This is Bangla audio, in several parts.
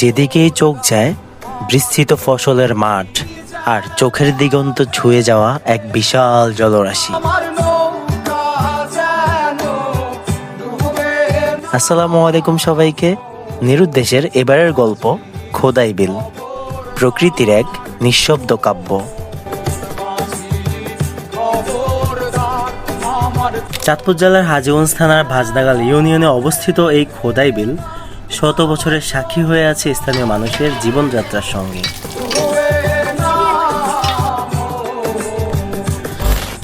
যেদিকেই চোখ যায়, বিস্তৃত ফসলের মাঠ আর চোখের দিগন্ত ছুঁয়ে যাওয়া এক বিশাল জলরাশি। আসসালামু আলাইকুম সবাইকে। নিরুদ্দেশের এবারের গল্প, খোদাই বিল। প্রকৃতির এক নিঃশব্দ কাব্য। চাঁদপুর জেলার হাজিগঞ্জ থানার ভাজদাগাল ইউনিয়নে অবস্থিত এই খোদাই বিল শত বছরের সাক্ষী হয়ে আছে স্থানীয় মানুষের জীবনযাত্রার সঙ্গে।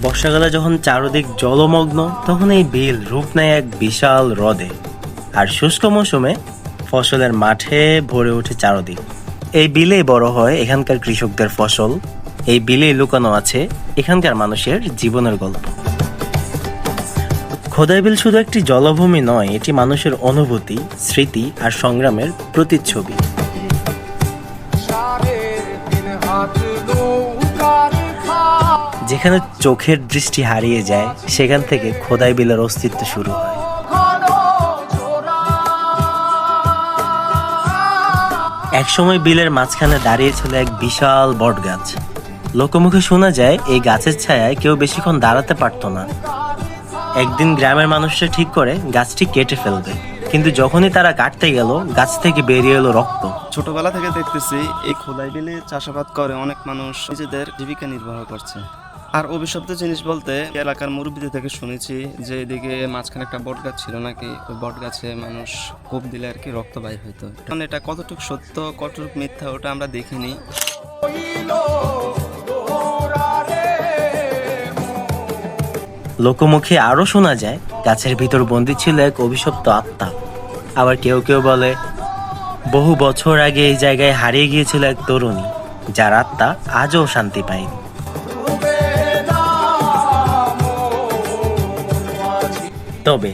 বর্ষাকালে যখন চারদিক জলমগ্ন, তখন এই বিল রূপ নেয় এক বিশাল হ্রদে। আর শুষ্ক মৌসুমে ফসলের মাঠে ভরে ওঠে চারদিক। এই বিলেই বড় হয় এখানকার কৃষকদের ফসল। এই বিলেই লুকানো আছে এখানকার মানুষের জীবনের গল্প। খোদাই বিল শুধু একটি জলভূমি নয় এটি মানুষের অনুভূতি স্মৃতি আর সংগ্রামের প্রতিচ্ছবি। যেখানে চোখের দৃষ্টি হারিয়ে যায় সেখান থেকে খোদাই বিলের অস্তিত্ব শুরু হয়। একসময় বিলের মাঝখানে দাঁড়িয়ে ছিল এক বিশাল বট গাছ লোকমুখে শোনা যায় এই গাছের ছায়ায় কেউ বেশিক্ষণ দাঁড়াতে পারতো না। একদিন গ্রামের মানুষরা ঠিক করে গাছটি কেটে ফেলবে। কিন্তু যখনই তারা কাটতে গেল গাছ থেকে বেরিয়ে এলো রক্ত। ছোটবেলা থেকে দেখতেছি এই খোদাই বিলে চাষাবাদ করে অনেক মানুষ নিজেদের জীবিকা নির্বাহ করছে। আর অভিশপ্ত জিনিস বলতে এলাকার মুরব্বীদের থেকে শুনেছি যে এদিকে মাঝখানে একটা বট গাছ ছিল নাকি? ওই বট গাছে মানুষ কোপ দিলে আর কি রক্ত বাই হইতো। এখন এটা কতটুকু সত্য কতটুকু মিথ্যা ওটা আমরা দেখিনি। লোকমুখে আরও শোনা যায়, গাছের ভিতর বন্দি ছিল এক অভিশপ্ত আত্মা। আবার কেউ কেউ বলে, বহু বছর আগে এই জায়গায় হারিয়ে গিয়েছিল এক তরুণী, যার আত্মা আজও শান্তি পায়নি। তবে,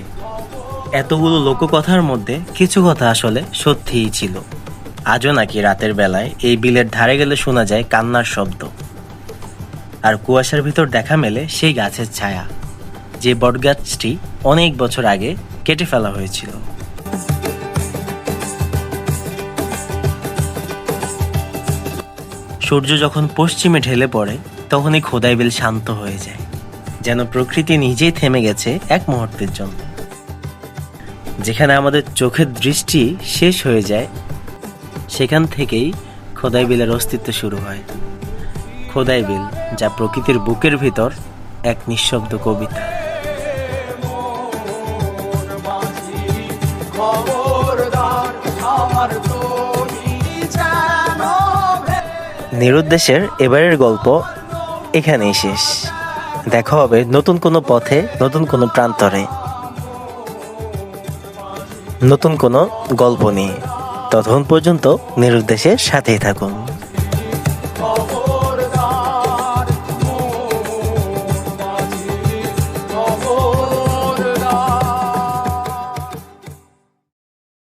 এতগুলো লোককথার মধ্যে কিছু কথা আসলে সত্যিই ছিল। আজও নাকি রাতের বেলায় এই বিলের ধারে গেলে শোনা যায় কান্নার শব্দ। আর কুয়াশার ভিতর দেখা মেলে সেই গাছের ছায়া। যে বটগাছটি অনেক বছর আগে কেটে ফেলা হয়েছিল। সূর্য যখন পশ্চিমে ঢেলে পড়ে, তখনই খোদাই বিল শান্ত হয়ে যায়, যেন প্রকৃতি নিজেই থেমে গেছে এক মুহূর্তের জন্য। যেখানে আমাদের চোখের দৃষ্টি শেষ হয়ে যায়, সেখান থেকেই খোদাই বিলের অস্তিত্ব শুরু হয়। খোদাই বিল যা প্রকৃতির বুকের ভিতর এক নিঃশব্দ কবিতা। নিরুদ্দেশের এবারের গল্প এখানেই শেষ। দেখা হবে নতুন কোনো পথে, নতুন কোনো প্রান্তরে। নতুন কোনো গল্প নিয়ে। ততক্ষণ পর্যন্ত নিরুদ্দেশের সাথেই থাকুন।